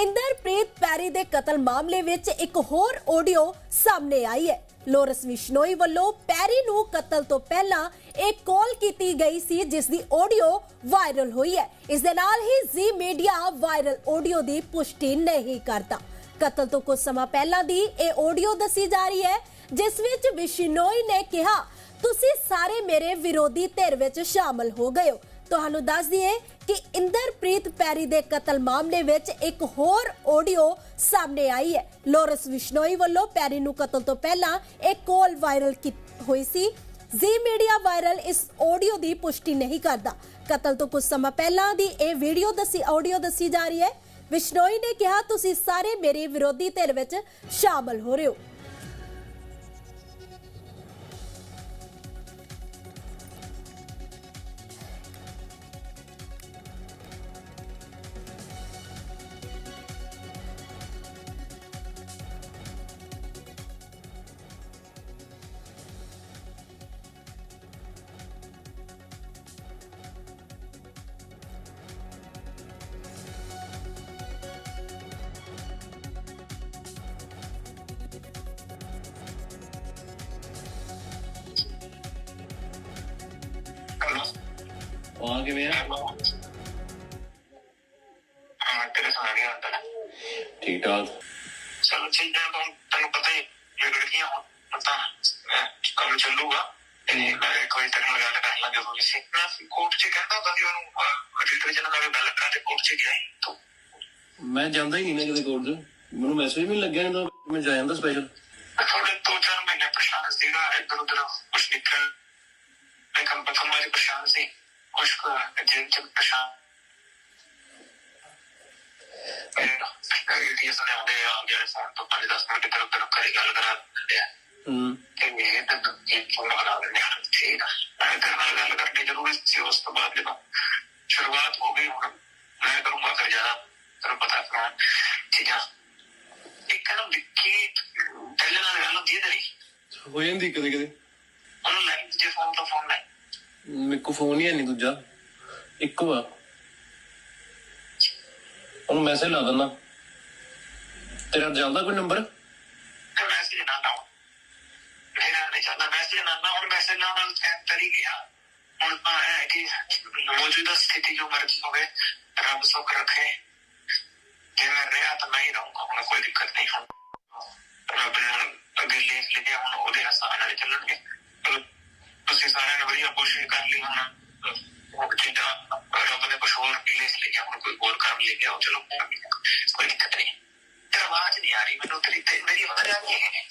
ਇੰਦਰਪ੍ਰੀਤ ਪੈਰੀ ਦੇ ਕਤਲ ਮਾਮਲੇ ਵਿੱਚ ਇੱਕ ਹੋਰ ਆਡੀਓ ਸਾਹਮਣੇ ਆਈ ਹੈ। ਲੋਰਸ ਵਿਸ਼ਨੋਈ ਵੱਲੋਂ ਪੈਰੀ ਨੂੰ ਕਤਲ ਤੋਂ ਪਹਿਲਾਂ ਇੱਕ ਕਾਲ ਕੀਤੀ ਗਈ ਸੀ, ਜਿਸ ਦੀ ਆਡੀਓ ਵਾਇਰਲ ਹੋਈ ਹੈ। ਇਸ ਦੇ ਨਾਲ ਹੀ ਜ਼ੀ ਮੀਡੀਆ ਵਾਇਰਲ ਆਡੀਓ ਦੀ ਪੁਸ਼ਟੀ ਨਹੀਂ ਕਰਦਾ। ਕਤਲ ਤੋਂ ਕੁਝ ਸਮਾਂ ਪਹਿਲਾਂ ਦੀ ਇਹ ਆਡੀਓ ਦੱਸੀ ਜਾ ਰਹੀ ਹੈ, ਜਿਸ ਵਿੱਚ ਵਿਸ਼ਨੋਈ ਨੇ ਕਿਹਾ, ਤੁਸੀਂ ਸਾਰੇ ਮੇਰੇ ਵਿਰੋਧੀ ਧਿਰ ਵਿੱਚ ਸ਼ਾਮਲ ਹੋ ਗਏ ਹੋ। ਤੁਹਾਨੂੰ ਦੱਸ ਦਈਏ ਕਿ ਇੰਦਰਪ੍ਰੀਤ ਪੈਰੀ ਦੇ ਕਤਲ ਮਾਮਲੇ ਵਿੱਚ ਇੱਕ ਹੋਰ ਆਡੀਓ ਸਾਹਮਣੇ ਆਈ ਹੈ। ਲੋਰਸ ਵਿਸ਼ਨੋਈ ਵੱਲੋਂ ਪੈਰੀ ਨੂੰ ਕਤਲ ਤੋਂ ਪਹਿਲਾਂ ਇੱਕ ਕਾਲ ਵਾਇਰਲ ਹੋਈ ਸੀ। ਜ਼ੀ ਮੀਡੀਆ ਵਾਇਰਲ ਇਸ ਆਡੀਓ ਦੀ ਪੁਸ਼ਟੀ ਨਹੀਂ ਕਰਦਾ। ਕਤਲ ਤੋਂ ਕੁਝ ਸਮਾਂ ਪਹਿਲਾਂ ਦੀ ਇਹ ਵੀਡੀਓ ਦੱਸੀ ਆਡੀਓ ਦੱਸੀ ਜਾ ਰਹੀ ਹੈ। ਵਿਸ਼ਨੋਈ ਨੇ ਕਿਹਾ, ਤੁਸੀਂ ਸਾਰੇ ਮੇਰੇ ਵਿਰੋਧੀ ਧਿਰ ਵਿੱਚ ਸ਼ਾਮਲ ਹੋ ਰਹੇ ਹੋ। ਆ ਕਿਵੇਂ ਆ? ਹਾਂ ਤੇਰੇ ਅੰਦਰ ਠੀਕ ਠਾਕ। ਚਲੋ ਠੀਕ ਹੈ ਤਾਂ ਤੈਨੂੰ ਪਤਾ ਹੀ ਵਿਗੜ ਗਿਆ ਹੁਣ ਪਤਾ ਕੰਮ ਚੱਲੂਗਾ ਤੇ ਮੈਂ ਕੋਈ ਤੱਕ ਗੱਲ ਕਰ ਲਾਂਗੇ ਉਹ ਸੀ ਮੈਂ ਕੋਰਟ 'ਚ ਕਹਿੰਦਾ ਹੁੰਦਾ ਕਿ ਉਹਨੂੰ ਰਿਟਰ ਜਨਾਂ ਗੱਲ ਕਰਾ ਤੇ ਕੋਰਟ 'ਚ ਗਿਆ ਸੀ ਤੂੰ। ਮੈਂ ਜਾਂਦਾ ਹੀ ਨਹੀਂ ਨਾ ਕਿਤੇ ਕੋਰਟ 'ਚ। ਮੈਨੂੰ ਮੈਸੇਜ ਵੀ ਲੱਗਿਆ ਜਦੋਂ ਮੈਂ ਜਾ ਜਾਂਦਾ ਸਪੈਸ਼ਲ ਥੋੜੇ ਦੋ ਚਾਰ ਮਹੀਨੇ ਪਰੇਸ਼ਾਨ ਸੀਗਾ ਇੱਧਰ ਉੱਧਰ ਕੁਛ ਨਿਕਲ ਮੈਂ ਕੰਮ ਪਤਾ ਮੈਂ ਪਰੇਸ਼ਾਨ ਸੀ। ਸੁਣਿਆ ਉਹਦੇ ਆ ਗਿਆ ਫੋਨ ਤੋਂ 5-10 ਮਿੰਟ ਇੱਧਰ ਉੱਧਰ ਕਰੀ ਗੱਲ ਕਰਾ ਦਿੰਦੇ ਆ। ਹੂੰ। ਤੇ ਇਹ ਤਾਂ ਇਹ ਫੋਨ ਲਗਾ ਦਿੰਦੇ ਆ ਠੀਕ ਆ ਮੈਂ ਤੇਰੇ ਨਾਲ ਗੱਲ ਕਰਨੀ ਜ਼ਰੂਰੀ ਸੀ ਉਸ ਤੋਂ ਬਾਅਦ ਜਦੋਂ ਸ਼ੁਰੂਆਤ ਹੋ ਗਈ ਹੁਣ ਮੈਂ ਕਰੂੰਗਾ ਫਿਰ ਜ਼ਿਆਦਾ ਤੈਨੂੰ ਪਤਾ ਕਰਾਂ ਠੀਕ ਆ ਇੱਕ ਨਾ ਵਿੱਕੀ ਪਹਿਲੇ ਨਾਲ ਗੱਲ ਹੁੰਦੀ ਹੈ ਤੇਰੀ ਹੋ ਜਾਂਦੀ ਕਦੇ ਕਦੇ ਉਹਨੂੰ ਲਾਈਨ ਜੇ ਫੋਨ ਤੋਂ ਫੋਨ ਲਾਈਨ ਮੇਰੇ ਕੋ ਫੋਨ ਨਹੀਂ ਦੂਜਾ? ਇੱਕੋ ਆ ਉਹਨੂੰ ਮੈਸੇਜ ਲਾ ਦਿੰਦਾ। ਤੇਰਾ ਚੱਲਦਾ ਕੋਈ ਨੰਬਰ ਮੈਸੇਜ ਨਾ ਲਾਓ ਮੇਰਾ ਨਹੀਂ ਚੱਲਦਾ। ਮੈਸੇਜ ਨਾ ਨਾ ਹੁਣ ਮੈਸੇਜ ਨਾ ਨਾਲ ਤਰੀ ਗਿਆ। ਹੁਣ ਤਾਂ ਹੈ ਕਿ ਮੌਜੂਦਾ ਸਥਿਤੀ ਜੋ ਮਰਜ਼ੀ ਹੋਵੇ, ਰੱਬ ਸੁੱਖ ਰੱਖੇ। ਜੇ ਮੈਂ ਰਿਹਾ ਤਾਂ ਮੈਂ ਹੀ ਰਹੂੰਗਾ। ਹੁਣ ਕੋਈ ਦਿੱਕਤ ਨਹੀਂ। ਹੁਣ ਰੱਬ ਨੇ ਅੱਗੇ ਲੇਖ ਲਿਖਿਆ, ਹੁਣ ਉਹਦੇ ਹਸਾਨ ਨਾਲ ਚੱਲਣਗੇ। ਤੁਸੀਂ ਸਾਰਿਆਂ ਨੇ ਵਧੀਆ ਕੋਸ਼ਿਸ਼ ਕਰ ਲਈ ਹੁਣ। ਉਹ ਚੀਜ਼ਾਂ ਰੱਬ ਨੇ ਕੁਛ ਹੋਰ ਲੇਖ ਲਿਖਿਆ, ਹੁਣ ਕੋਈ ਹੋਰ ਕੰਮ ਲੈ ਗਿਆ ਚਲੋ ਕੋਈ ਦਿੱਕਤ ਨਹੀਂ। ਤੇ ਆਵਾਜ਼ ਨਹੀਂ ਆ ਰਹੀ ਮੈਨੂੰ, ਤੇਰੀ ਤੇ ਮੇਰੀ ਆਵਾਜ਼ ਆ ਰਹੀ ਹੈ।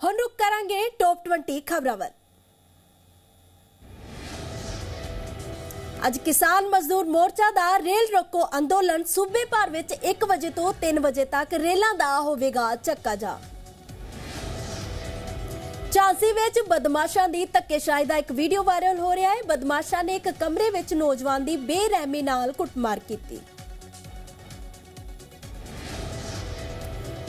ਹੁਣ ਰੁਕ ਕਰਾਂਗੇ ਟੌਪ 20 ਖਬਰਾਂ ਵੱਲ। ਅੱਜ ਕਿਸਾਨ ਮਜ਼ਦੂਰ ਮੋਰਚਾ ਦਾ ਰੇਲ ਰੋਕੋ ਅੰਦੋਲਨ ਸੂਬੇ ਭਰ ਵਿੱਚ 1 ਵਜੇ ਤੋਂ 3 ਵਜੇ ਤੱਕ ਰੇਲਾਂ ਦਾ ਹੋਵੇਗਾ ਚੱਕਾ ਜਾ ਝਾਂਸੀ ਵਿੱਚ ਬਦਮਾਸ਼ਾਂ ਦੀ ਧੱਕੇਸ਼ਾਹੀ ਦਾ ਇੱਕ ਵੀਡੀਓ ਵਾਇਰਲ ਹੋ ਰਿਹਾ ਹੈ। ਬਦਮਾਸ਼ਾਂ ਨੇ ਇੱਕ ਕਮਰੇ ਵਿੱਚ ਨੌਜਵਾਨ ਦੀ ਬੇਰਹਿਮੀ ਨਾਲ ਕੁੱਟਮਾਰ ਕੀਤੀ।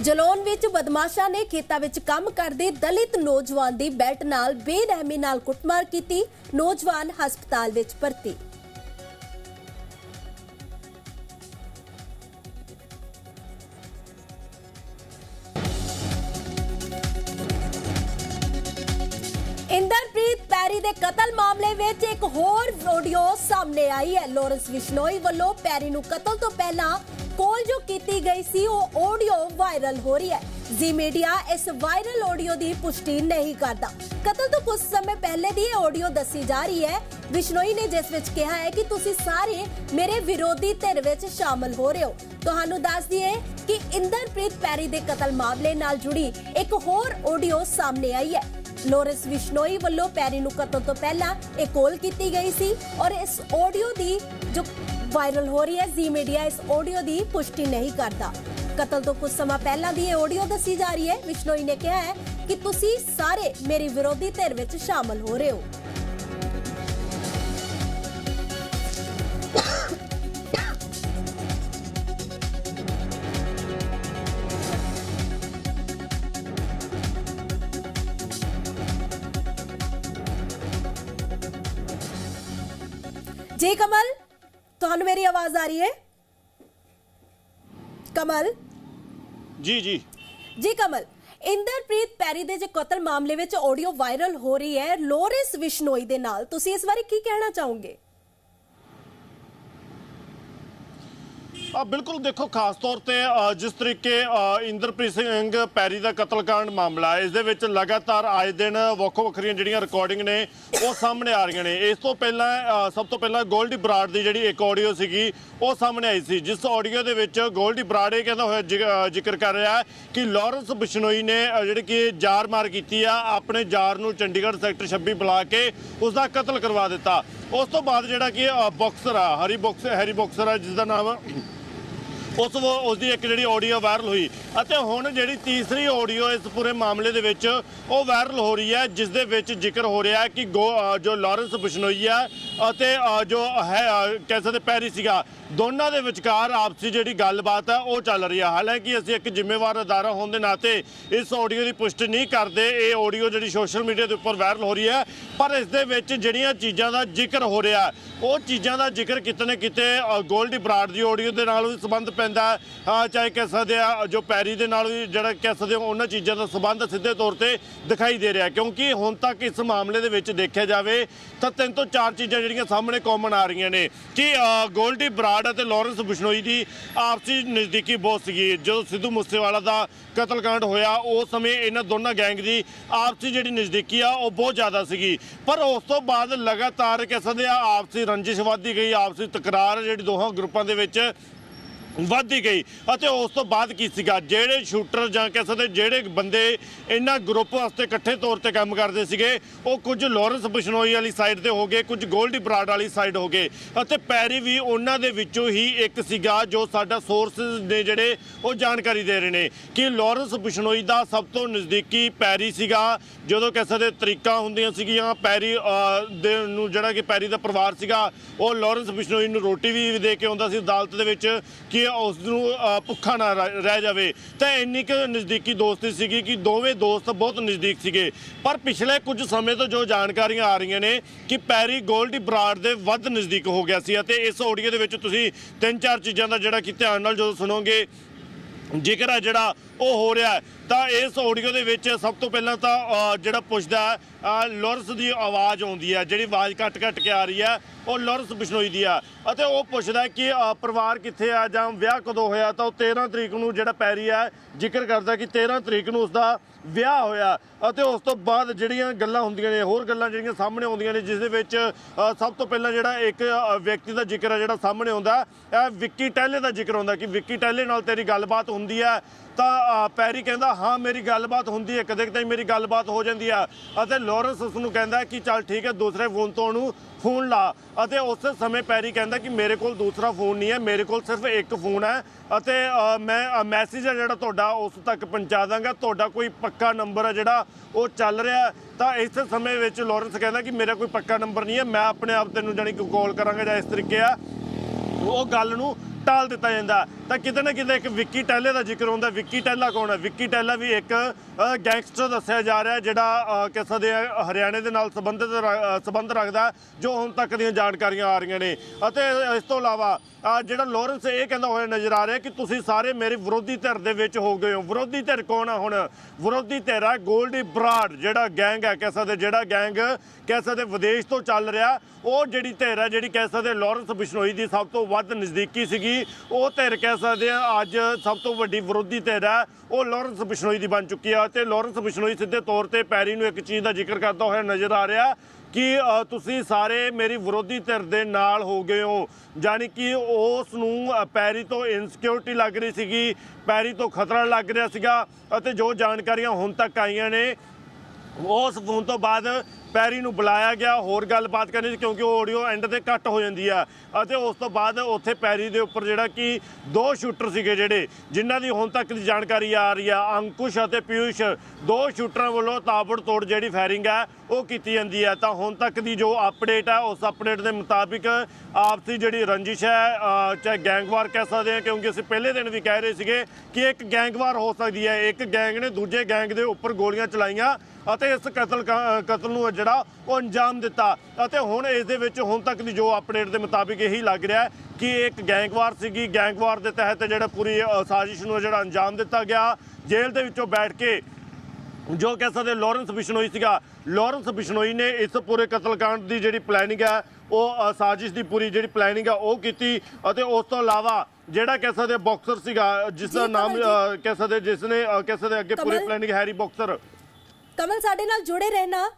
ਜਲੋਨ ਵਿੱਚ ਬਦਮਾਸ਼ਾਂ ਨੇ ਖੇਤਾਂ ਵਿੱਚ ਕੰਮ ਕਰਦੇ ਦਲਿਤ ਨੌਜਵਾਨ ਦੀ ਬੈਟ ਨਾਲ ਬੇਰਹਿਮੀ ਨਾਲ ਕੁੱਟਮਾਰ ਕੀਤੀ। ਨੌਜਵਾਨ ਹਸਪਤਾਲ ਵਿੱਚ ਭਰਤੀ। ਦੇ ਕਤਲ ਮਾਮਲੇ ਵਿੱਚ ਇੱਕ ਹੋਰ ਵੀਡੀਓ ਸਾਹਮਣੇ ਆਈ ਹੈ। ਲੋਰੈਂਸ ਵਿਸ਼ਨੋਈ ਵੱਲੋਂ ਪੈਰੀ ਨੂੰ ਕਤਲ ਤੋਂ ਪਹਿਲਾਂ ਕਾਲ ਜੋ ਕੀਤੀ ਗਈ ਸੀ, ਉਹ ਆਡੀਓ ਵਾਇਰਲ ਹੋ ਰਹੀ ਹੈ। ਜ਼ੀ ਮੀਡੀਆ ਇਸ ਵਾਇਰਲ ਆਡੀਓ ਦੀ ਪੁਸ਼ਟੀ ਨਹੀਂ ਕਰਦਾ। ਕਤਲ ਤੋਂ ਕੁਝ ਸਮੇਂ ਪਹਿਲੇ ਦੀ ਇਹ ਆਡੀਓ ਦੱਸੀ ਜਾ ਰਹੀ ਹੈ। ਵਿਸ਼ਨੋਈ ਨੇ ਜਿਸ ਵਿੱਚ ਕਿਹਾ ਹੈ ਕਿ ਤੁਸੀਂ ਸਾਰੇ ਮੇਰੇ ਵਿਰੋਧੀ ਧਿਰ ਵਿੱਚ ਸ਼ਾਮਲ ਹੋ ਰਹੇ ਹੋ। ਤੁਹਾਨੂੰ ਦੱਸ ਦਈਏ ਕਿ ਇੰਦਰਪ੍ਰੀਤ ਪੈਰੀ ਦੇ ਕਤਲ ਮਾਮਲੇ ਨਾਲ ਜੁੜੀ ਇੱਕ ਹੋਰ ਆਡੀਓ ਸਾਹਮਣੇ ਆਈ ਹੈ। ਲੋਰੈਂਸ ਵਿਸ਼ਨੋਈ ਵੱਲੋਂ ਪੈਰੀ ਨੂੰ ਕਤਲ ਤੋਂ ਪਹਿਲਾਂ ਇਹ ਕੋਲ ਕੀਤੀ ਗਈ ਸੀ ਔਰ ਇਸ ਆਡੀਓ ਦੀ ਜੋ ਵਾਇਰਲ ਹੋ ਰਹੀ ਹੈ ਜ਼ੀ ਮੀਡੀਆ ਇਸ ਆਡੀਓ ਦੀ ਪੁਸ਼ਟੀ ਨਹੀਂ ਕਰਦਾ। ਕਤਲ ਤੋਂ ਕੁਝ ਸਮਾਂ ਪਹਿਲਾਂ ਦੀ ਇਹ ਆਡੀਓ ਦੱਸੀ ਜਾ ਰਹੀ ਹੈ। ਵਿਸ਼ਨੋਈ ਨੇ ਕਿਹਾ ਹੈ ਕਿ ਤੁਸੀਂ ਸਾਰੇ ਮੇਰੀ ਵਿਰੋਧੀ ਧਿਰ ਵਿੱਚ ਸ਼ਾਮਲ ਹੋ ਰਹੇ ਹੋ। ਜੀ ਕਮਲ ਤੁਹਾਨੂੰ ਮੇਰੀ ਆਵਾਜ਼ ਆ ਰਹੀ ਹੈ? ਕਮਲ? ਜੀ ਜੀ। ਜੀ ਕਮਲ ਇੰਦਰਪ੍ਰੀਤ ਪੈਰੀ ਦੇ ਜੇ ਕਤਲ ਮਾਮਲੇ ਵਿੱਚ ਆਡੀਓ ਵਾਇਰਲ ਹੋ ਰਹੀ ਹੈ ਲੋਰਿਸ ਵਿਸ਼ਨੋਈ ਦੇ ਨਾਲ ਤੁਸੀਂ ਇਸ ਬਾਰੇ ਕੀ ਕਹਿਣਾ ਚਾਹੋਗੇ? ਬਿਲਕੁਲ ਦੇਖੋ ਖਾਸ ਤੌਰ ਤੇ ਜਿਸ ਤਰੀਕੇ ਇੰਦਰਪ੍ਰੀਤ ਸਿੰਘ ਪੈਰੀ ਦਾ ਕਤਲकांड ਮਾਮਲਾ ਇਸ ਦੇ ਵਿੱਚ ਲਗਾਤਾਰ ਆਏ ਦਿਨ ਵੱਖੋ ਵੱਖਰੀਆਂ ਜਿਹੜੀਆਂ ਰਿਕਾਰਡਿੰਗ ਨੇ ਉਹ ਸਾਹਮਣੇ ਆ ਰਹੀਆਂ ਨੇ। ਇਸ ਤੋਂ ਪਹਿਲਾਂ ਸਭ ਤੋਂ ਪਹਿਲਾਂ ਗੋਲਡੀ ਬਰਾੜ ਦੀ ਜਿਹੜੀ ਇੱਕ ਆਡੀਓ ਸੀਗੀ ਉਹ ਸਾਹਮਣੇ ਆਈ ਸੀ ਜਿਸ ਆਡੀਓ ਦੇ ਵਿੱਚ ਗੋਲਡੀ ਬਰਾੜ ਇਹ ਕਹਿੰਦਾ ਹੋਇਆ ਜ਼ਿ- ਜ਼ਿਕਰ ਕਰ ਰਿਹਾ ਕਿ ਲਾਰੈਂਸ ਬਿਸ਼ਨੋਈ ਨੇ ਜਿਹੜੀ ਕਿ ਜਾਰ ਮਾਰ ਕੀਤੀ ਆ ਆਪਣੇ ਜਾਰ ਨੂੰ ਚੰਡੀਗੜ੍ਹ ਸੈਕਟਰ 26 ਬੁਲਾ ਕੇ ਉਸ ਦਾ ਕਤਲ ਕਰਵਾ ਦਿੱਤਾ। ਉਸ ਤੋਂ ਬਾਅਦ ਜਿਹੜਾ ਕਿ ਅ, ਬਾਕਸਰ ਆ ਹਰੀ ਬਾਕਸ ਹੈਰੀ ਬਾਕਸਰ ਆ ਜਿਸ ਦਾ ਨਾਮ ਉਸ ਵ- ਉਸ ਦੀ ਇੱਕ ਜਿਹੜੀ ਆਡੀਓ ਵਾਇਰਲ ਹੋਈ। ਅਤੇ ਹੁਣ ਜਿਹੜੀ ਤੀਸਰੀ ਆਡੀਓ ਇਸ ਪੂਰੇ ਮਾਮਲੇ ਦੇ ਵਿੱਚ ਉਹ ਵਾਇਰਲ ਹੋ ਰਹੀ ਹੈ ਜਿਸ ਦੇ ਵਿੱਚ ਜ਼ਿਕਰ ਹੋ ਰਿਹਾ ਹੈ ਕਿ ਗੋ- ਜੋ ਲਾਰੈਂਸ ਬਿਸ਼ਨੋਈ ਹੈ ਅਤੇ ਜੋ ਹੈ ਕਹਿ ਸਕਦੇ ਪੈਰੀ ਸੀਗਾ ਦੋਨਾਂ ਦੇ ਵਿਚਕਾਰ ਆਪਸੀ ਜਿਹੜੀ ਗੱਲਬਾਤ ਹੈ ਉਹ ਚੱਲ ਰਹੀ ਹੈ। ਹਾਲਾਂਕਿ ਅਸੀਂ ਇੱਕ ਜ਼ਿੰਮੇਵਾਰ ਅਦਾਰਾ ਹੋਣ ਦੇ ਨਾਤੇ ਇਸ ਆਡੀਓ ਦੀ ਪੁਸ਼ਟੀ ਨਹੀਂ ਕਰਦੇ। ਇਹ ਆਡੀਓ ਜਿਹੜੀ ਸੋਸ਼ਲ ਮੀਡੀਆ ਦੇ ਉੱਪਰ ਵਾਇਰਲ ਹੋ ਰਹੀ ਹੈ। ਪਰ ਇਸ ਦੇ ਵਿੱਚ ਜਿਹੜੀਆਂ ਚੀਜ਼ਾਂ ਦਾ ਜ਼ਿਕਰ ਹੋ ਰਿਹਾ ਉਹ ਚੀਜ਼ਾਂ ਦਾ ਜ਼ਿਕਰ ਕਿਤੇ ਨਾ ਕਿਤੇ ਅ, ਗੋਲਡੀ ਬਰਾੜ ਦੀ ਆਡੀਓ ਦੇ ਨਾਲ ਵੀ ਸੰਬੰਧ ਪੈਂਦਾ ਚਾਹੇ ਕਹਿ ਸਕਦੇ ਆ ਜੋ ਪੈਰੀ ਦੇ ਨਾਲ ਵੀ ਜਿਹੜਾ ਕਹਿ ਸਕਦੇ ਉਹਨਾਂ ਚੀਜ਼ਾਂ ਦਾ ਸੰਬੰਧ ਸਿੱਧੇ ਤੌਰ ਤੇ ਦਿਖਾਈ ਦੇ ਰਿਹਾ ਕਿਉਂਕਿ ਹੁਣ ਤੱਕ ਇਸ ਮਾਮਲੇ ਦੇ ਵਿੱਚ ਦੇਖਿਆ ਜਾਵੇ ਤਾਂ ਤਿੰਨ ਤੋਂ ਚਾਰ ਚੀਜ਼ਾਂ ਜਿਹੜੀਆਂ ਸਾਹਮਣੇ ਕਾਮਨ ਆ ਰਹੀਆਂ ਨੇ ਕਿ ਗੋਲਡੀ ਬਰਾੜ ਅਤੇ ਲਾਰੈਂਸ ਬਿਸ਼ਨੋਈ ਦੀ ਆਪਸੀ ਨਜ਼ਦੀਕੀ ਬਹੁਤ ਸੀਗੀ। ਜਦੋਂ ਸਿੱਧੂ ਮੂਸੇਵਾਲਾ ਦਾ ਕਤਲकांड ਹੋਇਆ, ਉਸ ਸਮੇਂ ਇਹਨਾਂ ਦੋਨਾਂ ਗੈਂਗ ਦੀ ਆਪਸੀ ਜਿਹੜੀ ਨਜ਼ਦੀਕੀ ਆ, ਉਹ ਬਹੁਤ ਜ਼ਿਆਦਾ ਸੀਗੀ। ਪਰ ਉਸ ਤੋਂ ਬਾਅਦ ਲਗਾਤਾਰ ਕਹਿ ਸਕਦੇ ਆ ਆਪਸੀ ਰੰਜਿਸ਼ ਵੱਧਦੀ ਗਈ, ਆਪਸੀ ਤਕਰਾਰ ਜਿਹੜੀ ਦੋਹਾਂ ਗਰੁੱਪਾਂ ਦੇ ਵਿੱਚ ਵੱਧਦੀ ਗਈ। ਅਤੇ ਉਸ ਤੋਂ ਬਾਅਦ ਕੀ ਸੀਗਾ? ਜਿਹੜੇ ਸ਼ੂਟਰ ਜਾਂ ਕਹਿ ਸਕਦੇ ਜਿਹੜੇ ਬੰਦੇ ਇਹਨਾਂ ਗਰੁੱਪ ਵਾਸਤੇ ਇਕੱਠੇ ਤੌਰ ਤੇ ਕੰਮ ਕਰਦੇ ਸੀਗੇ, ਉਹ ਕੁਝ ਲਾਰੈਂਸ ਬਿਸ਼ਨੋਈ ਵਾਲੀ ਸਾਈਡ ਤੇ ਹੋ ਗਏ, ਕੁਝ ਗੋਲਡੀ ਬਰਾਡ ਵਾਲੀ ਸਾਈਡ ਹੋ ਗਏ। ਅਤੇ ਪੈਰੀ ਵੀ ਉਹਨਾਂ ਦੇ ਵਿੱਚੋਂ ਹੀ ਇੱਕ ਸੀਗਾ, ਜੋ ਸਾਡਾ ਸੋਰਸਸ ਨੇ ਜਿਹੜੇ ਉਹ ਜਾਣਕਾਰੀ ਦੇ ਰਹੇ ਨੇ ਕਿ ਲਾਰੈਂਸ ਬਿਸ਼ਨੋਈ ਦਾ ਸਭ ਤੋਂ ਨਜ਼ਦੀਕੀ ਪੈਰੀ ਸੀਗਾ, ਜਦੋਂ ਕਹਿ ਸਕਦੇ ਤਰੀਕਾ ਹੁੰਦੀਆਂ ਸੀਗੀਆਂ, ਪੈਰੀ ਦੇ ਨੂੰ ਜਿਹੜਾ ਕਿ ਪੈਰੀ ਦਾ ਪਰਿਵਾਰ ਸੀਗਾ, ਉਹ ਲਾਰੈਂਸ ਬਿਸ਼ਨੋਈ ਨੂੰ ਰੋਟੀ ਵੀ ਦੇ ਕੇ ਆਉਂਦਾ ਸੀ ਅਦਾਲਤ ਦੇ ਵਿੱਚ ਕਿ ਉਸ ਨੂੰ ਭੁੱਖਾ ਨਾ ਰਹਿ ਜਾਵੇ। ਤਾਂ ਇੰਨੀ ਕੁ ਨਜ਼ਦੀਕੀ ਦੋਸਤੀ ਸੀਗੀ ਕਿ ਦੋਵੇਂ ਦੋਸਤ ਬਹੁਤ ਨਜ਼ਦੀਕ ਸੀਗੇ। ਪਰ ਪਿਛਲੇ ਕੁਝ ਸਮੇਂ ਤੋਂ ਜੋ ਜਾਣਕਾਰੀਆਂ ਆ ਰਹੀਆਂ ਨੇ ਕਿ ਪੈਰੀ ਗੋਲਡੀ ਬਰਾਡ ਦੇ ਵੱਧ ਨਜ਼ਦੀਕ ਹੋ ਗਿਆ ਸੀ ਅਤੇ ਇਸ ਆਡੀਓ ਦੇ ਵਿੱਚ ਤੁਸੀਂ ਤਿੰਨ ਚਾਰ ਚੀਜ਼ਾਂ ਦਾ ਜਿਹੜਾ ਕਿ ਧਿਆਨ ਨਾਲ ਜਦੋਂ ਸੁਣੋਗੇ, ਜ਼ਿਕਰ ਹੈ ਜਿਹੜਾ ਉਹ ਹੋ ਰਿਹਾ ਤਾਂ ਇਸ ਆਡੀਓ ਦੇ ਵਿੱਚ ਸਭ ਤੋਂ ਪਹਿਲਾਂ ਤਾਂ ਜਿਹੜਾ ਪੁੱਛਦਾ ਲੋਰਸ ਦੀ ਆਵਾਜ਼ ਆਉਂਦੀ ਹੈ, ਜਿਹੜੀ ਆਵਾਜ਼ ਕੱਟ ਕੱਟ ਕੇ ਆ ਰਹੀ ਹੈ, ਉਹ ਲੋਰਸ ਬਿਸ਼ਨੋਈ ਦੀ ਆ ਅਤੇ ਉਹ ਪੁੱਛਦਾ ਕਿ ਪਰਿਵਾਰ ਕਿੱਥੇ ਆ ਜਾਂ ਵਿਆਹ ਕਦੋਂ ਹੋਇਆ? ਤਾਂ ਉਹ 13 ਤਰੀਕ ਨੂੰ ਜਿਹੜਾ ਪੈਰੀ ਹੈ, ਜ਼ਿਕਰ ਕਰਦਾ ਕਿ 13 ਤਰੀਕ ਨੂੰ ਉਸਦਾ ਵਿਆਹ ਹੋਇਆ। ਅਤੇ ਉਸ ਤੋਂ ਬਾਅਦ ਜਿਹੜੀਆਂ ਗੱਲਾਂ ਹੁੰਦੀਆਂ ਨੇ, ਹੋਰ ਗੱਲਾਂ ਜਿਹੜੀਆਂ ਸਾਹਮਣੇ ਆਉਂਦੀਆਂ ਨੇ, ਜਿਸ ਦੇ ਵਿੱਚ ਸਭ ਤੋਂ ਪਹਿਲਾਂ ਜਿਹੜਾ ਇੱਕ ਵਿਅਕਤੀ ਦਾ ਜ਼ਿਕਰ ਹੈ, ਜਿਹੜਾ ਸਾਹਮਣੇ ਆਉਂਦਾ ਇਹ ਵਿੱਕੀ ਟੈਲੇ ਦਾ ਜ਼ਿਕਰ ਆਉਂਦਾ ਕਿ ਵਿੱਕੀ ਟੈਲੇ ਨਾਲ ਤੇਰੀ ਗੱਲਬਾਤ ਹੁੰਦੀ ਹੈ। ਤਾਂ ਪੈਰੀ ਕਹਿੰਦਾ, ਹਾਂ, ਮੇਰੀ ਗੱਲਬਾਤ ਹੁੰਦੀ ਹੈ, ਕਦੇ ਕਦੇ ਮੇਰੀ ਗੱਲਬਾਤ ਹੋ ਜਾਂਦੀ ਹੈ ਅਤੇ ਲਾਰੈਂਸ ਉਸ ਨੂੰ ਕਹਿੰਦਾ ਕਿ, ਚੱਲ ਠੀਕ ਹੈ, ਦੂਸਰੇ ਫੋਨ ਤੋਂ ਉਹਨੂੰ ਫੋਨ ਲਾ। ਅਤੇ ਉਸ ਸਮੇਂ ਪੈਰੀ ਕਹਿੰਦਾ ਕਿ, ਮੇਰੇ ਕੋਲ ਦੂਸਰਾ ਫੋਨ ਨਹੀਂ ਹੈ, ਮੇਰੇ ਕੋਲ ਸਿਰਫ ਇੱਕ ਫੋਨ ਹੈ। ਅਤੇ ਮੈਂ ਮੈਸੇਜ ਹੈ ਜਿਹੜਾ ਤੁਹਾਡਾ, ਉਸ ਤੱਕ ਪਹੁੰਚਾ ਦਾਂਗਾ। ਤੁਹਾਡਾ ਕੋਈ ਪੱਕਾ ਨੰਬਰ ਹੈ ਜਿਹੜਾ ਉਹ ਚੱਲ ਰਿਹਾ ਤਾਂ ਇਸ ਸਮੇਂ ਵਿੱਚ ਲਾਰੈਂਸ ਕਹਿੰਦਾ ਕਿ, ਮੇਰਾ ਕੋਈ ਪੱਕਾ ਨੰਬਰ ਨਹੀਂ ਹੈ, ਮੈਂ ਆਪਣੇ ਆਪ ਤੈਨੂੰ ਜਾਨੀ ਕਿ ਕਾਲ ਕਰਾਂਗਾ ਜਾਂ ਇਸ ਤਰੀਕੇ ਆ। ਉਹ ਗੱਲ ਨੂੰ ਟਾਲ ਦਿੱਤਾ ਜਾਂਦਾ ਤਾਂ ਕਿਤੇ ਨਾ ਕਿਤੇ ਇੱਕ ਵਿੱਕੀ ਟੈਲੇ ਦਾ ਜ਼ਿਕਰ ਹੁੰਦਾ ਵਿੱਕੀ ਟੈਲਾ ਕੌਣ ਹੈ? ਵਿੱਕੀ ਟੈਲਾ ਵੀ ਇੱਕ ਗੈਂਗਸਟਰ ਦੱਸਿਆ ਜਾ ਰਿਹਾ ਜਿਹੜਾ ਅ, ਕਹਿ ਸਕਦੇ ਹਰਿਆਣੇ ਦੇ ਨਾਲ ਸੰਬੰਧਿਤ ਰ- ਸੰਬੰਧ ਰੱਖਦਾ ਜੋ ਹੁਣ ਤੱਕ ਦੀਆਂ ਜਾਣਕਾਰੀਆਂ ਆ ਰਹੀਆਂ ਨੇ। ਅਤੇ ਇਸ ਤੋਂ ਇਲਾਵਾ ਜਿਹੜਾ ਲਾਰੈਂਸ ਇਹ ਕਹਿੰਦਾ ਹੋਇਆ ਨਜ਼ਰ ਆ ਰਿਹਾ ਕਿ ਤੁਸੀਂ ਸਾਰੇ ਮੇਰੇ ਵਿਰੋਧੀ ਧਿਰ ਦੇ ਵਿੱਚ ਹੋ ਗਏ ਹੋ। ਵਿਰੋਧੀ ਧਿਰ ਕੌਣ ਆ ਹੁਣ? ਵਿਰੋਧੀ ਧਿਰ ਹੈ ਗੋਲਡੀ ਬਰਾਡ ਜਿਹੜਾ ਗੈਂਗ ਹੈ ਕਹਿ ਸਕਦੇ ਜਿਹੜਾ ਗੈਂਗ ਕਹਿ ਸਕਦੇ ਵਿਦੇਸ਼ ਤੋਂ ਚੱਲ ਰਿਹਾ ਉਹ ਜਿਹੜੀ ਧਿਰ ਹੈ ਜਿਹੜੀ ਕਹਿ ਸਕਦੇ ਲਾਰੈਂਸ ਬਿਸ਼ਨੋਈ ਦੀ ਸਭ ਤੋਂ ਵੱਧ ਨਜ਼ਦੀਕੀ ਸੀਗੀ ਉਹ ਧਿਰ ਕਹਿ ਸਕਦੇ ਆ, ਅੱਜ ਸਭ ਤੋਂ ਵੱਡੀ ਵਿਰੋਧੀ ਧਿਰ ਹੈ, ਉਹ ਲਾਰੈਂਸ ਬਿਸ਼ਨੋਈ ਦੀ ਬਣ ਚੁੱਕੀ ਆ ਤੇ ਲਾਰੈਂਸ ਬਿਸ਼ਨੋਈ ਸਿੱਧੇ ਤੌਰ ਤੇ ਪੈਰੀ ਨੂੰ ਇੱਕ ਚੀਜ਼ ਦਾ ਜ਼ਿਕਰ ਕਰਦਾ ਹੋਇਆ ਨਜ਼ਰ ਆ ਰਿਹਾ ਕਿ ਤੁਸੀਂ ਸਾਰੇ ਮੇਰੀ ਵਿਰੋਧੀ ਧਿਰ ਦੇ ਨਾਲ ਹੋ ਗਏ ਹੋ। ਜਾਨੀ ਕਿ ਉਸ ਨੂੰ ਪੈਰੀ ਤੋਂ ਇਨਸਿਕਿਉਰਿਟੀ ਲੱਗ ਰਹੀ ਸੀਗੀ, ਪੈਰੀ ਤੋਂ ਖਤਰਾ ਲੱਗ ਰਿਹਾ ਸੀਗਾ ਅਤੇ ਜੋ ਜਾਣਕਾਰੀਆਂ ਹੁਣ ਤੱਕ ਆਈਆਂ ਨੇ, ਉਸ ਫੋਨ ਤੋਂ ਬਾਅਦ ਪੈਰੀ ਨੂੰ ਬੁਲਾਇਆ ਗਿਆ, ਹੋਰ ਗੱਲਬਾਤ ਕਰਨੀ ਸੀ ਕਿਉਂਕਿ ਉਹ ਆਡੀਓ ਐਂਡ ਤੇ ਕੱਟ ਹੋ ਜਾਂਦੀ ਆ। ਅਤੇ ਉਸ ਤੋਂ ਬਾਅਦ ਉੱਥੇ ਪੈਰੀ ਦੇ ਉੱਪਰ ਜਿਹੜਾ ਕਿ ਦੋ ਸ਼ੂਟਰ ਸੀਗੇ ਜਿਹੜੇ, ਜਿਨ੍ਹਾਂ ਦੀ ਹੁਣ ਤੱਕ ਦੀ ਜਾਣਕਾਰੀ ਆ ਰਹੀ ਆ, ਅੰਕੁਸ਼ ਅਤੇ ਪਿਊਸ਼ ਦੋ ਸ਼ੂਟਰਾਂ ਵੱਲੋਂ ਤਾਬੜ ਤੋੜ ਜਿਹੜੀ ਫਾਇਰਿੰਗ ਹੈ ਉਹ ਕੀਤੀ ਜਾਂਦੀ ਹੈ ਤਾਂ ਹੁਣ ਤੱਕ ਦੀ ਜੋ ਅਪਡੇਟ ਹੈ ਉਸ ਅਪਡੇਟ ਦੇ ਮੁਤਾਬਿਕ ਆਪਸੀ ਜਿਹੜੀ ਰੰਜਿਸ਼ ਹੈ ਚਾਹੇ ਗੈਂਗਵਾਰ ਕਹਿ ਸਕਦੇ ਹਾਂ, ਕਿਉਂਕਿ ਅਸੀਂ ਪਹਿਲੇ ਦਿਨ ਵੀ ਕਹਿ ਰਹੇ ਸੀਗੇ ਕਿ ਇੱਕ ਗੈਂਗਵਾਰ ਹੋ ਸਕਦੀ ਹੈ। ਇੱਕ ਗੈਂਗ ਨੇ ਦੂਜੇ ਗੈਂਗ ਦੇ ਉੱਪਰ ਗੋਲੀਆਂ ਚਲਾਈਆਂ ਅਤੇ ਇਸ ਕਤਲ ਕਾ- ਕਤਲ ਨੂੰ ਜਿਹੜਾ ਉਹ ਅੰਜਾਮ ਦਿੱਤਾ। ਅਤੇ ਹੁਣ ਇਸ ਦੇ ਵਿੱਚ ਹੁਣ ਤੱਕ ਦੀ ਜੋ ਅਪਡੇਟ ਦੇ ਮੁਤਾਬਿਕ ਇਹੀ ਲੱਗ ਰਿਹਾ ਹੈ ਕਿ ਇੱਕ ਗੈਂਗਵਾਰ ਸੀਗੀ। ਗੈਂਗਵਾਰ ਦੇ ਤਹਿਤ ਜਿਹੜਾ ਪੂਰੀ ਸਾਜ਼ਿਸ਼ ਨੂੰ ਜਿਹੜਾ ਅੰਜਾਮ ਦਿੱਤਾ ਗਿਆ। ਜੇਲ੍ਹ ਦੇ ਵਿੱਚੋਂ ਬੈਠ ਕੇ ਜੋ ਕਹਿ ਸਕਦੇ ਲਾਰੈਂਸ ਬਿਸ਼ਨੋਈ ਸੀਗਾ ਲਾਰੈਂਸ ਬਿਸ਼ਨੋਈ ਨੇ ਇਸ ਪੂਰੇ ਕਤਲकांड ਦੀ ਜਿਹੜੀ ਪਲੈਨਿੰਗ ਹੈ ਉਹ ਸਾਜ਼ਿਸ਼ ਦੀ ਪੂਰੀ ਜਿਹੜੀ ਪਲੈਨਿੰਗ ਹੈ ਉਹ ਕੀਤੀ। ਅਤੇ ਉਸ ਤੋਂ ਇਲਾਵਾ ਜਿਹੜਾ ਕਹਿ ਸਕਦੇ ਬਾਕਸਰ ਸੀਗਾ ਜਿਸ ਦਾ ਨਾਮ ਕਹਿ ਸਕਦੇ ਜਿਸ ਨੇ ਕਹਿ ਸਕਦੇ ਅੱਗੇ ਪੂਰੀ। ਪਲੈਨਿੰਗ ਹੈਰੀ ਬਾਕਸਰ ਕਮਲ ਸਾਡੇ ਨਾਲ ਜੁੜੇ ਰਹਿਣਾ।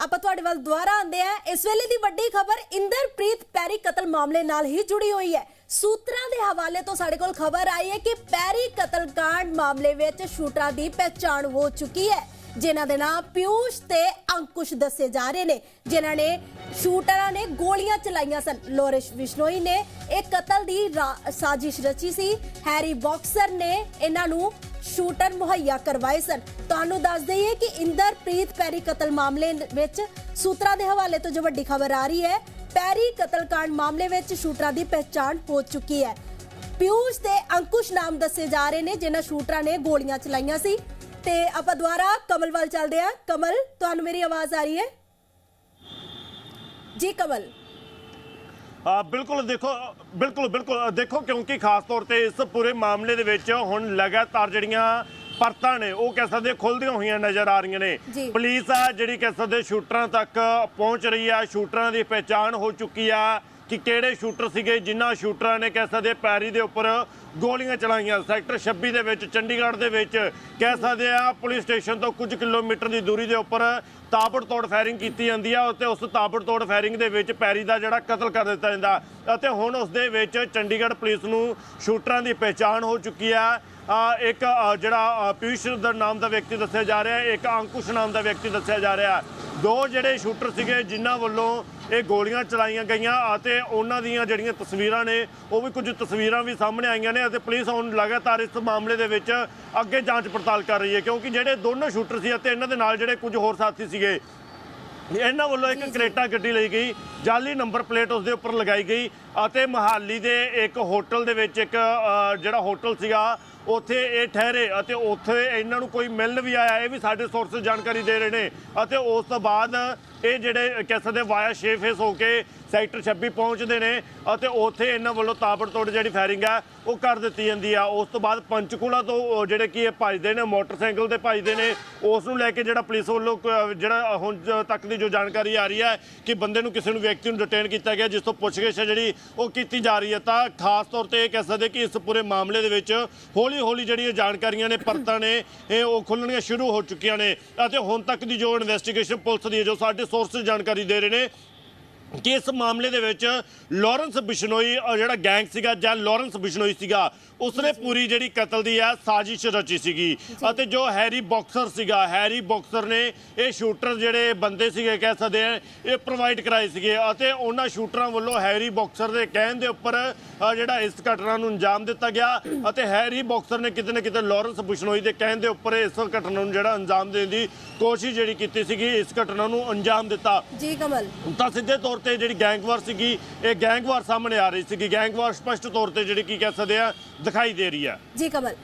ਆਪਾਂ ਤੁਹਾਡੇ ਵੱਲ ਦੁਬਾਰਾ ਆਂਦੇ ਆ ਇਸ ਵੇਲੇ ਦੀ ਵੱਡੀ ਖਬਰ ਇੰਦਰਪ੍ਰੀਤ ਪੈਰੀ ਕਤਲ ਮਾਮਲੇ ਨਾਲ ਹੀ ਜੁੜੀ ਹੋਈ ਹੈ। ਸੂਤਰਾਂ ਦੇ ਹਵਾਲੇ ਤੋਂ ਸਾਡੇ ਕੋਲ ਖਬਰ ਆਈ ਹੈ ਕਿ ਪੈਰੀ ਕਤਲकांड ਮਾਮਲੇ ਵਿੱਚ ਸ਼ੂਟਰਾਂ ਦੀ ਪਹਿਚਾਣ ਹੋ ਚੁੱਕੀ ਹੈ। ਜਿਨ੍ਹਾਂ ਦੇ ਨਾਮ ਪਿਊਸ਼ ਤੇ ਅੰਕੁਸ਼ ਦੱਸੇ ਜਾ ਰਹੇ ਨੇ। ਜਿਨ੍ਹਾਂ ਨੇ ਸ਼ੂਟਰਾਂ ਨੇ ਗੋਲੀਆਂ ਚਲਾਈਆਂ ਸਨ। ਲੋਰਿਸ਼ ਵਿਸ਼ਨੋਈ ਨੇ ਇਹ ਕਤਲ ਦੀ ਰਾ- ਸਾਜ਼ਿਸ਼ ਰਚੀ ਸੀ। ਹੈਰੀ ਬਾਕਸਰ ਨੇ ਇਹਨਾਂ ਨੂੰ ਸ਼ੂਟਰ ਮੁਹੱਈਆ ਕਰਵਾਏ ਸਨ। ਤੁਹਾਨੂੰ ਦੱਸ ਦਈਏ ਕਿ ਇੰਦਰਪ੍ਰੀਤ ਪੈਰੀ ਕਤਲ ਮਾਮਲੇ ਵਿੱਚ ਸੂਤਰਾਂ ਦੇ ਹਵਾਲੇ ਤੋਂ ਜੋ ਵੱਡੀ ਖਬਰ ਆ ਰਹੀ ਹੈ, ਪੈਰੀ ਕਤਲकांड ਮਾਮਲੇ ਵਿੱਚ ਸ਼ੂਟਰਾਂ ਦੀ ਪਹਿਚਾਣ ਹੋ ਚੁੱਕੀ ਹੈ। ਪਿਊਸ਼ ਤੇ ਅੰਕੁਸ਼ ਨਾਮ ਦੱਸੇ ਜਾ ਰਹੇ ਨੇ, ਜਿਨ੍ਹਾਂ ਸ਼ੂਟਰਾਂ ਨੇ ਗੋਲੀਆਂ ਚਲਾਈਆਂ ਸੀ। ਤੇ ਆਪਾਂ ਦੁਬਾਰਾ ਕਮਲ ਵੱਲ ਚੱਲਦੇ ਆ ਕਮਲ, ਤੁਹਾਨੂੰ ਮੇਰੀ ਆਵਾਜ਼ ਆ ਰਹੀ ਹੈ? ਜੀ ਕਮਲ। ਬਿਲਕੁਲ ਦੇਖੋ ਬਿਲਕੁਲ ਬਿਲਕੁਲ ਦੇਖੋ ਕਿਉਂਕਿ ਖਾਸ ਤੌਰ ਤੇ ਇਸ ਪੂਰੇ ਮਾਮਲੇ ਦੇ ਵਿੱਚ ਹੁਣ ਲਗਾਤਾਰ ਜਿਹੜੀਆਂ ਪਰਤਾਂ ਨੇ ਉਹ ਕਹਿ ਸਕਦੇ ਖੁੱਲਦੀਆਂ ਹੋਈਆਂ ਨਜ਼ਰ ਆ ਰਹੀਆਂ ਨੇ। ਪੁਲਿਸ ਆ ਜਿਹੜੀ ਕਹਿ ਸਕਦੇ ਸ਼ੂਟਰਾਂ ਤੱਕ ਪਹੁੰਚ ਰਹੀ ਆ ਸ਼ੂਟਰਾਂ ਦੀ ਪਹਿਚਾਣ ਹੋ ਚੁੱਕੀ ਆ ਕਿ ਕਿਹੜੇ ਸ਼ੂਟਰ ਸੀਗੇ ਜਿਨ੍ਹਾਂ ਸ਼ੂਟਰਾਂ ਨੇ ਕਹਿ ਸਕਦੇ ਪੈਰੀ ਦੇ ਉੱਪਰ ਗੋਲੀਆਂ ਚਲਾਈਆਂ। ਸੈਕਟਰ 26 ਦੇ ਵਿੱਚ, ਚੰਡੀਗੜ੍ਹ ਦੇ ਵਿੱਚ ਕਹਿ ਸਕਦੇ ਆ ਪੁਲਿਸ ਸਟੇਸ਼ਨ ਤੋਂ ਕੁਝ ਕਿਲੋਮੀਟਰ ਦੀ ਦੂਰੀ ਦੇ ਉੱਪਰ ਤਾਬੜਤੋੜ ਫਾਇਰਿੰਗ ਕੀਤੀ ਜਾਂਦੀ ਆ ਅਤੇ ਉਸ ਤਾਬੜਤੋੜ ਫਾਇਰਿੰਗ ਦੇ ਵਿੱਚ ਪੈਰੀ ਦਾ ਜਿਹੜਾ ਕਤਲ ਕਰ ਦਿੱਤਾ ਜਾਂਦਾ ਅਤੇ ਹੁਣ ਉਸ ਦੇ ਵਿੱਚ ਚੰਡੀਗੜ੍ਹ ਪੁਲਿਸ ਨੂੰ ਸ਼ੂਟਰਾਂ ਦੀ ਪਹਿਚਾਣ ਹੋ ਚੁੱਕੀ ਆ। ਇੱਕ ਜਿਹੜਾ ਪਿਊਸ਼ ਨਾਮ ਦਾ ਵਿਅਕਤੀ ਦੱਸਿਆ ਜਾ ਰਿਹਾ, ਇੱਕ ਅੰਕੁਸ਼ ਨਾਮ ਦਾ ਵਿਅਕਤੀ ਦੱਸਿਆ ਜਾ ਰਿਹਾ। ਦੋ ਜਿਹੜੇ ਸ਼ੂਟਰ ਸੀਗੇ ਜਿਨ੍ਹਾਂ ਵੱਲੋਂ ਇਹ ਗੋਲੀਆਂ ਚਲਾਈਆਂ ਗਈਆਂ ਅਤੇ ਉਹਨਾਂ ਦੀਆਂ ਜਿਹੜੀਆਂ ਤਸਵੀਰਾਂ ਨੇ, ਉਹ ਵੀ ਕੁਝ ਤਸਵੀਰਾਂ ਵੀ ਸਾਹਮਣੇ ਆਈਆਂ ਨੇ ਅਤੇ ਪੁਲਿਸ ਹੁਣ ਲਗਾਤਾਰ ਇਸ ਮਾਮਲੇ ਦੇ ਵਿੱਚ ਅੱਗੇ ਜਾਂਚ ਪੜਤਾਲ ਕਰ ਰਹੀ ਹੈ ਕਿਉਂਕਿ ਜਿਹੜੇ ਦੋਨੋਂ ਸ਼ੂਟਰ ਸੀ ਅਤੇ ਇਹਨਾਂ ਦੇ ਨਾਲ ਜਿਹੜੇ ਕੁਝ ਹੋਰ ਸਾਥੀ ਸੀਗੇ, ਇਹਨਾਂ ਵੱਲੋਂ ਇੱਕ ਕਰੇਟਾ ਗੱਡੀ ਲਈ ਗਈ, ਜਾਲੀ ਨੰਬਰ ਪਲੇਟ ਉਸ ਦੇ ਉੱਪਰ ਲਗਾਈ ਗਈ ਅਤੇ ਮਹਾਲੀ ਦੇ ਇੱਕ ਹੋਟਲ ਦੇ ਵਿੱਚ ਇੱਕ ਜਿਹੜਾ ਹੋਟਲ ਸੀਗਾ, ਉੱਥੇ ਇਹ ਠਹਿਰੇ ਅਤੇ ਉੱਥੇ ਇਹਨਾਂ ਨੂੰ ਕੋਈ ਮਿਲਣ ਵੀ ਆਇਆ, ਇਹ ਵੀ ਸਾਡੇ ਸੋਰਸ ਜਾਣਕਾਰੀ ਦੇ ਰਹੇ ਨੇ ਅਤੇ ਉਸ ਤੋਂ ਬਾਅਦ ਇਹ ਜਿਹੜੇ ਕਹਿ ਸਕਦੇ ਵਾਇਆ ਸ਼ੇਫੇਸ ਹੋ ਕੇ ਸੈਕਟਰ 26 ਪਹੁੰਚਦੇ ਨੇ ਅਤੇ ਉੱਥੇ ਇਹਨਾਂ ਵੱਲੋਂ ਤਾਬੜਤੋੜ ਜਿਹੜੀ ਫਾਇਰਿੰਗ ਆ, ਉਹ ਕਰ ਦਿੱਤੀ ਜਾਂਦੀ ਆ। ਉਸ ਤੋਂ ਬਾਅਦ ਪੰਚਕੂਲਾ ਤੋਂ ਜਿਹੜੇ ਕੀ ਇਹ ਭੱਜਦੇ ਨੇ, ਮੋਟਰਸਾਈਕਲ ਤੇ ਭੱਜਦੇ ਨੇ, ਉਸ ਨੂੰ ਲੈ ਕੇ ਜਿਹੜਾ ਪੁਲਿਸ ਵੱਲੋਂ ਕ- ਜਿਹੜਾ ਹੁਣ ਤੱਕ ਦੀ ਜੋ ਜਾਣਕਾਰੀ ਆ ਰਹੀ ਹੈ ਕਿ ਬੰਦੇ ਨੂੰ ਕਿਸੇ ਨੂੰ ਵਿਅਕਤੀ ਨੂੰ ਡਿਟੇਨ ਕੀਤਾ ਗਿਆ, ਜਿਸ ਤੋਂ ਪੁੱਛਗਿੱਛ ਹੈ ਜਿਹੜੀ ਉਹ ਕੀਤੀ ਜਾ ਰਹੀ ਹੈ ਤਾਂ ਖਾਸ ਤੌਰ ਤੇ ਇਹ ਕਹਿ ਸਕਦੇ ਕਿ ਇਸ ਪੂਰੇ ਮਾਮਲੇ ਦੇ ਵਿੱਚ ਹੌਲੀ ਹੌਲੀ ਜਿਹੜੀਆਂ ਜਾਣਕਾਰੀਆਂ ਨੇ, ਪਰਤਾਂ ਨੇ, ਇਹ ਉਹ ਖੁੱਲਣੀਆਂ ਸ਼ੁਰੂ ਹੋ ਚੁੱਕੀਆਂ ਨੇ ਅਤੇ ਹੁਣ ਤੱਕ ਦੀ ਜੋ ਇਨਵੈਸਟੀਗੇਸ਼ਨ ਪੁਲਿਸ ਦੀ ਜੋ ਸਾਡੇ ਸੋਰਸ ਜਾਣਕਾਰੀ ਦੇ ਰਹੇ ਨੇ ਕਿ ਇਸ ਮਾਮਲੇ ਦੇ ਵਿੱਚ ਲਾਰੈਂਸ ਬਿਸ਼ਨੋਈ ਜਿਹੜਾ ਗੈਂਗ ਸੀਗਾ ਜਾਂ ਲਾਰੈਂਸ ਬਿਸ਼ਨੋਈ ਸੀਗਾ ਉਸਨੇ ਪੂਰੀ ਜਿਹੜੀ ਕਤਲ ਦੀ ਆ ਸਾਜ਼ਿਸ਼ ਰਚੀ ਸੀਗੀ। ਅਤੇ ਜੋ ਹੈਰੀ ਬਾਕਸਰ ਸੀਗਾ ਹੈਰੀ ਬਾਕਸਰ ਨੇ ਇਹ ਸ਼ੂਟਰ ਜਿਹੜੇ ਬੰਦੇ ਸੀਗੇ ਕਹਿ ਸਕਦੇ ਆ ਇਹ ਪ੍ਰੋਵਾਈਡ ਕਰਾਏ ਸੀਗੇ। ਅਤੇ ਉਹਨਾਂ ਸ਼ੂਟਰਾਂ ਵੱਲੋਂ ਹੈਰੀ ਬਾਕਸਰ ਦੇ ਕਹਿਣ ਦੇ ਉੱਪਰ ਜਿਹੜਾ ਇਸ ਘਟਨਾ ਨੂੰ ਅੰਜਾਮ ਦਿੱਤਾ ਗਿਆ। ਅਤੇ ਹੈਰੀ ਬਾਕਸਰ ਨੇ ਕਿਤੇ ਨਾ ਕਿਤੇ ਲਾਰੈਂਸ ਬਿਸ਼ਨੋਈ ਦੇ ਕਹਿਣ ਦੇ ਉੱਪਰ ਇਸ ਘਟਨਾ ਨੂੰ ਜਿਹੜਾ ਅੰਜਾਮ ਦੇਣ ਦੀ ਕੋਸ਼ਿਸ਼ ਜਿਹੜੀ ਕੀਤੀ ਸੀਗੀ ਇਸ ਘਟਨਾ ਨੂੰ ਅੰਜਾਮ ਦਿੱਤਾ। ਜੀ ਕਮਲ। ਤਾਂ ਸਿੱਧੇ ਤੌਰ ਤੇ ਜਿਹੜੀ ਗੈਂਗਵਾਰ ਸੀਗੀ, ਇਹ ਗੈਂਗਵਾਰ ਸਾਹਮਣੇ ਆ ਰਹੀ ਸੀਗੀ। ਗੈਂਗਵਾਰ ਸਪਸ਼ਟ ਤੌਰ ਤੇ ਜਿਹੜੀ ਕੀ ਕਹਿ ਸਕਦੇ ਆ, ਦਿਖਾਈ ਦੇ ਰਹੀ ਆ ਜੀ ਕਮਲ